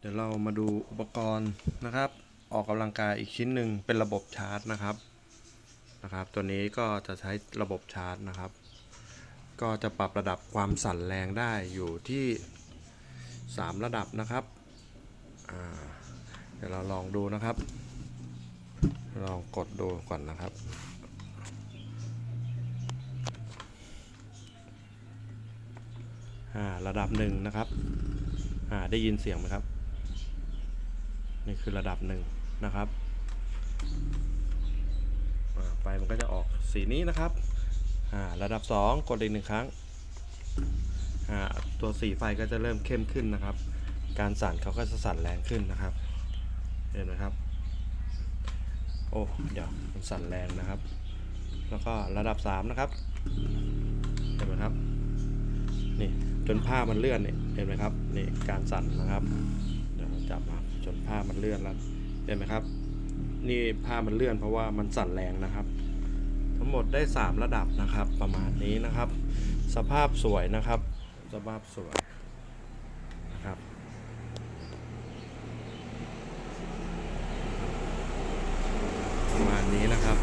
เดี๋ยวเรามาดูอุปกรณ์นะครับ ออกกำลังกายอีกชิ้นหนึ่งเป็นระบบชาร์จนะครับนะครับ ตัวนี้ก็จะใช้ระบบชาร์จนะครับ ก็จะปรับระดับความสั่นแรงได้อยู่ที่ 3 ระดับนะครับเดี๋ยวเราลองดูนะครับ ลองกดดูก่อนนะครับอ่าระดับหนึ่งนะครับอ่าได้ยินเสียงไหมครับ นี่คือระดับหนึ่งนะครับไฟมันก็จะออกสีนี้นะครับระดับ 2 กดอีกหนึ่งครั้ง ตัวสีไฟก็จะเริ่มเข้มขึ้นนะครับ การสั่นเขาก็จะสั่นแรงขึ้นนะครับ เห็นไหมครับ โอ้เดี๋ยวมันสั่นแรงนะครับ แล้วก็ระดับ 3 นะครับ เห็นไหมครับ นี่จนผ้ามันเลื่อนเนี่ยเห็นไหมครับ นี่การสั่นนะครับ เดี๋ยวเราจับมาจนผ้ามันเลื่อนแล้วเห็นไหมครับ นี่ผ้ามันเลื่อนเพราะว่ามันสั่นแรงนะครับ ทั้งหมดได้ 3 ระดับนะครับ ประมาณนี้นะครับ สภาพสวยนะครับ สภาพสวยนะครับประมาณนี้นะครับ